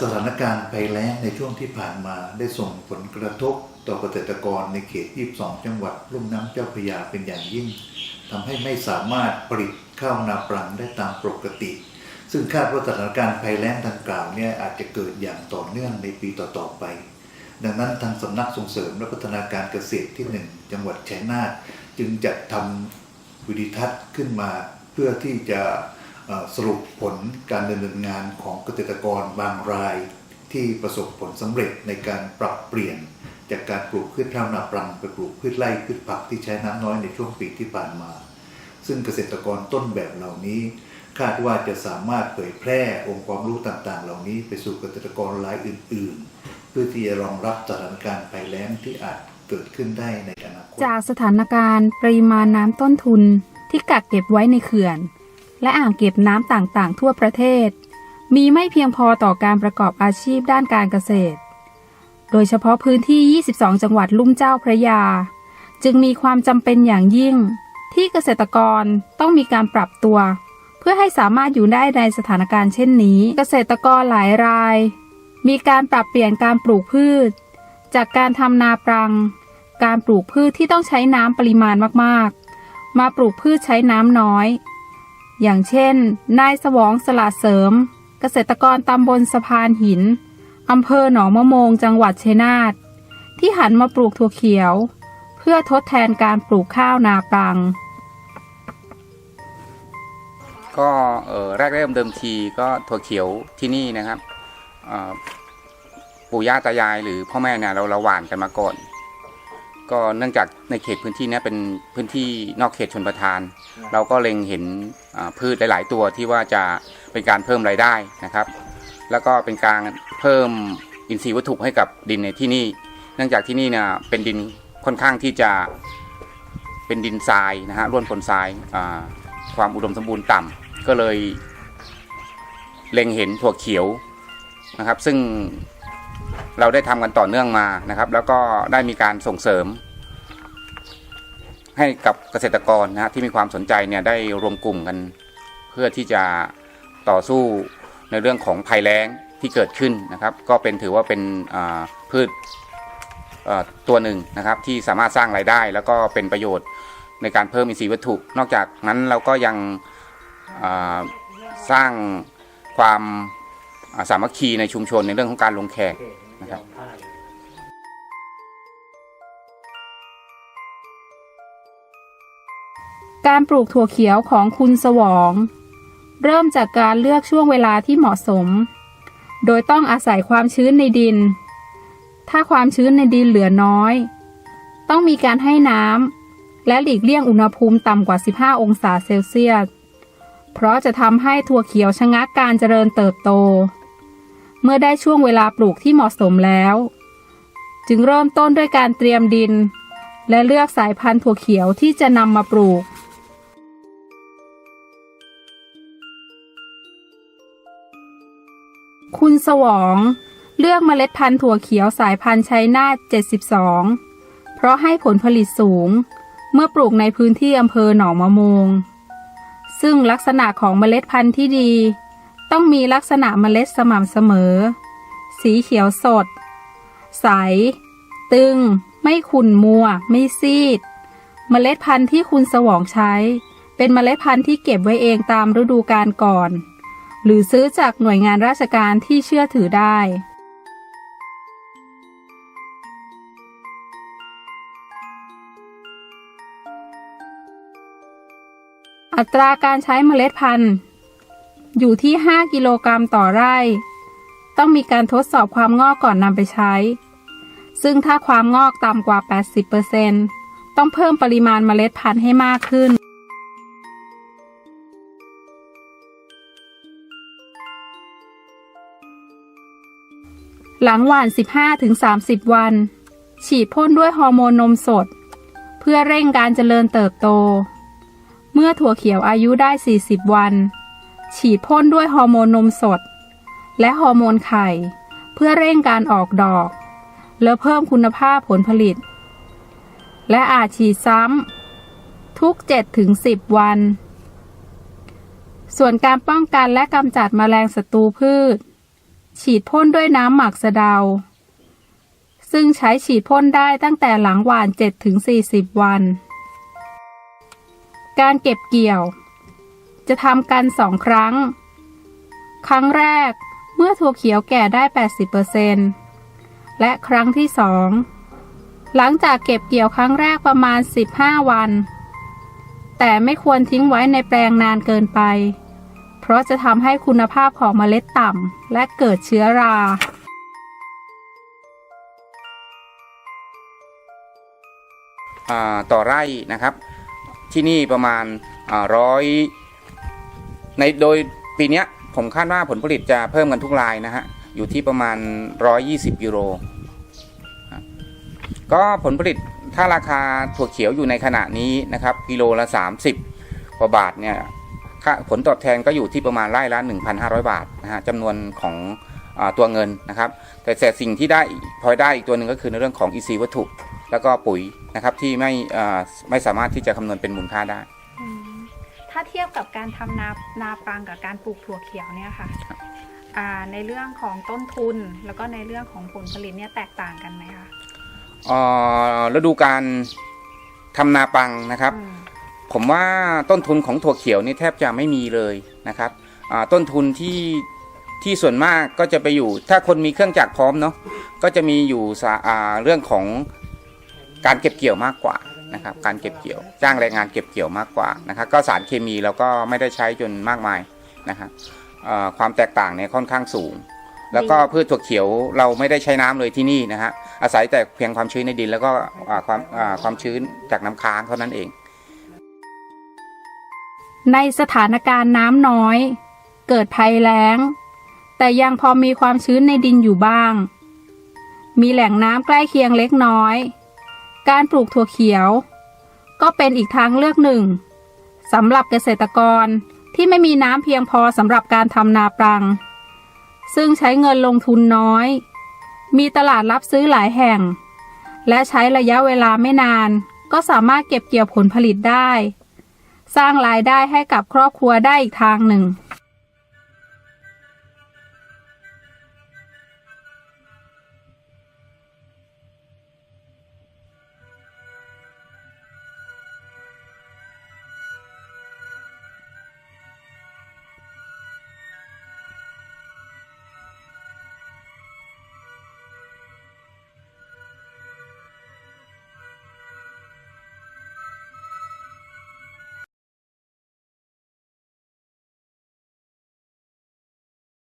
สถานการณ์ภัยแล้งในช่วงที่ผ่านมาได้ส่งผลกระทบต่อเกษตรกรในเขต 22 จังหวัดลุ่มน้ำเจ้าพระยาเป็นอย่างยิ่งทำให้ไม่สามารถผลิตข้าวนาปรังได้ตามปกติ ซึ่งคาดว่าสถานการณ์ภัยแล้งดังกล่าวเนี่ยอาจจะเกิดอย่างต่อเนื่องในปีต่อๆไป ดังนั้นทางสำนักส่งเสริมและพัฒนาการเกษตรที่ 1 จังหวัดชัยนาทจึงจัดทำวิดีทัศน์ขึ้นมาเพื่อที่จะ สรุปผลการดำเนินงานของเกษตรกรบางราย ที่ประสบผลสำเร็จในการปรับเปลี่ยน จากการปลูกพืชข้าวนาปรังไปปลูกพืชไร่พืชผักที่ใช้น้ำน้อยในช่วงปีที่ผ่านมา ซึ่งเกษตรกรต้นแบบเหล่านี้ คาดว่าจะสามารถเผยแพร่องค์ความรู้ต่างๆ เหล่านี้ไปสู่เกษตรกรรายอื่น ๆ เพื่อที่จะรองรับสถานการณ์ภัยแล้งที่อาจเกิดขึ้นได้ในอนาคตจากสถานการณ์ปริมาณน้ำต้นทุนที่กักเก็บไว้ในเขื่อน และอ่างเก็บน้ำต่างๆ ทั่วประเทศ มีไม่เพียงพอต่อการประกอบอาชีพด้านการเกษตร โดยเฉพาะพื้นที่ 22 จังหวัดลุ่มเจ้าพระยา จึงมีความจำเป็นอย่างยิ่ง ที่เกษตรกรต้องมีการปรับตัว เพื่อให้สามารถอยู่ได้ในสถานการณ์เช่นนี้ เกษตรกรหลายราย มีการปรับเปลี่ยนการปลูกพืช จากการทำนาปรัง การปลูกพืชที่ต้องใช้น้ำปริมาณมากๆ มาปลูกพืชใช้น้ำน้อย อย่างเช่น นายสวองสละเสริม เกษตรกรตำบลสะพานหินอำเภอหนองมะโมงจังหวัดชัยนาทที่หันมาปลูกถั่วเขียว เพื่อทดแทนการปลูกข้าวนาปัง ก็เออแรกเริ่มเดิมทีก็ถั่วเขียวที่นี่นะครับปู่ย่าตายายหรือพ่อแม่เนี่ยเราเราหว่านกันมาก่อน ก็เนื่องจากในเขตพื้นที่เนี้เป็นพื้นที่นอกเขตชนประทาน เราก็เล็งเห็นอ่าพืชหลาย ๆ ตัวที่ว่าจะเป็นการเพิ่มรายได้นะครับ แล้วก็เป็นการเพิ่มอินทรีย์วัตถุให้กับดินในที่นี่ เนื่องจากที่นี่เนี่ยเป็นดินค่อนข้างที่จะเป็นดินทรายนะฮะร่วนผลทรายอ่าความอุดมสมบูรณ์ต่ำก็เลยเล็งเห็นถั่วเขียวนะครับ ซึ่ง เราได้ทำกันต่อเนื่องมานะครับ แล้วก็ได้มีการส่งเสริม ให้กับเกษตรกรนะฮะที่มีความสนใจเนี่ยได้รวมกลุ่มกัน เพื่อที่จะต่อสู้ในเรื่องของภัยแล้งที่เกิดขึ้นนะครับ ก็เป็นถือว่าเป็นพืชตัวหนึ่งนะครับ ที่สามารถสร้างรายได้ แล้วก็เป็นประโยชน์ในการเพิ่มอินทรีย์วัตถุ นอกจากนั้นเราก็ยังสร้างความสามัคคีในชุมชนในเรื่องของการลงแขก การปลูกถั่วเขียวของคุณสวอง เริ่มจากการเลือกช่วงเวลาที่เหมาะสม โดยต้องอาศัยความชื้นในดิน ถ้าความชื้นในดินเหลือน้อย ต้องมีการให้น้ำและหลีกเลี่ยงอุณหภูมิต่ำกว่า 15 องศาเซลเซียส เพราะจะทำให้ถั่วเขียวชะงักการเจริญเติบโต เมื่อได้ช่วงเวลาปลูกที่เหมาะสมแล้ว จึงเริ่มต้นด้วยการเตรียมดิน และเลือกสายพันธุ์ถั่วเขียวที่จะนำมาปลูก คุณสวอง เลือกเมล็ดพันธุ์ถั่วเขียวสายพันธุ์ชัยนาท72 เพราะให้ผลผลิตสูง เมื่อปลูกในพื้นที่อำเภอหนองมะมง ซึ่งลักษณะของเมล็ดพันธุ์ที่ดี ต้องมีลักษณะเมล็ดสม่ำเสมอ สีเขียวสด ใส ตึง ไม่ขุ่นมัว ไม่ซีด เมล็ดพันธุ์ที่คุณสวองใช้ เป็นเมล็ดพันธุ์ที่เก็บไว้เองตามฤดูกาลก่อน หรือซื้อจากหน่วยงานราชการที่เชื่อถือได้ อัตราการใช้เมล็ดพันธุ์อยู่ที่ 5 กิโลกรัมต่อไร่ ต้องมีการทดสอบความงอกก่อนนำไปใช้ ซึ่งถ้าความงอกต่ำกว่า 80%ต้องเพิ่มปริมาณเมล็ดพันธุ์ให้มากขึ้น หลังหว่าน 15-30 วัน ฉีดพ่นด้วยฮอร์โมนนมสด เพื่อเร่งการเจริญเติบโต เมื่อถั่วเขียวอายุได้ 40 วัน ฉีดพ่นด้วยฮอร์โมนนมสด และฮอร์โมนไข่ เพื่อเร่งการออกดอก และเพิ่มคุณภาพผลผลิต และอาจฉีดซ้ำทุก 7-10 วัน ส่วนการป้องกันและกำจัดแมลงศัตรูพืช ฉีดพ่นด้วยน้ำหมักสะเดา ซึ่งใช้ฉีดพ่นได้ตั้งแต่หลังหว่าน 7-40 วัน การเก็บเกี่ยว จะทำกันสองครั้ง ครั้งแรกเมื่อถั่วเขียวแก่ได้ 80%และครั้งที่สองหลังจากเก็บเกี่ยวครั้งแรกประมาณ 15 วัน แต่ไม่ควรทิ้งไว้ในแปลงนานเกินไป เพราะจะทำให้คุณภาพของเมล็ดต่ำและเกิดเชื้อรา อ่าต่อไร่นะครับ ที่นี่ประมาณร้อยในโดยปีเนี้ยผมคาดว่าผลผลิตจะเพิ่มกันทุกรายนะฮะ อยู่ที่ประมาณ 120 ยูโร ก็ผลผลิตถ้าราคาถั่วเขียวอยู่ในขณะนี้นะครับ กิโลละ 30 กว่าบาทเนี่ย ค่าผลตอบแทนก็อยู่ที่ประมาณไร่ละ 1,500 บาทนะฮะจำนวนของอาตัวเงินนะครับ แต่แต่สิ่งที่ได้พลอยได้อีกตัวหนึ่งก็คือในเรื่องของ EC วัตถุ แล้วก็ปุ๋ยนะครับที่ไม่อ่าไม่สามารถที่จะคำนวณเป็นมูลค่าได้อืมถ้าเทียบกับการทำนานาปรังกับการปลูกถั่วเขียวเนี่ยค่ะอ่าในเรื่องของต้นทุนแล้วก็ในเรื่องของผลผลิตเนี่ยแตกต่างกันไหมคะเอ่อฤดูการทำนาปังนะครับอืม ผมว่าต้นทุนของถั่วเขียวนี่แทบจะไม่มีเลยนะครับต้นทุนที่ที่ส่วนมากก็จะไปอยู่ ถ้าคนมีเครื่องจักรพร้อมเนาะก็จะมีอยู่เรื่องของการเก็บเกี่ยวมากกว่านะครับการเก็บเกี่ยวจ้างแรงงานเก็บเกี่ยวมากกว่านะครับก็สารเคมีเราก็ไม่ได้ใช้จนมากมายนะครับความแตกต่างเนี่ยค่อนข้างสูง แล้วก็พืชถั่วเขียวเราไม่ได้ใช้น้ำเลยที่นี่นะฮะอาศัยแต่เพียงความชื้นในดินแล้วก็ความความชื้นจากน้ำค้างเท่านั้นเอง ในสถานการณ์น้ำน้อย เกิดภัยแล้ง แต่ยังพอมีความชื้นในดินอยู่บ้าง มีแหล่งน้ำใกล้เคียงเล็กน้อย การปลูกถั่วเขียว ก็เป็นอีกทางเลือกหนึ่งสำหรับเกษตรกรที่ไม่มีน้ำเพียงพอสำหรับการทำนาปรัง ซึ่งใช้เงินลงทุนน้อย มีตลาดรับซื้อหลายแห่ง และใช้ระยะเวลาไม่นาน ก็สามารถเก็บเกี่ยวผลผลิตได้ สร้างรายได้ให้กับครอบครัวได้อีกทางหนึ่ง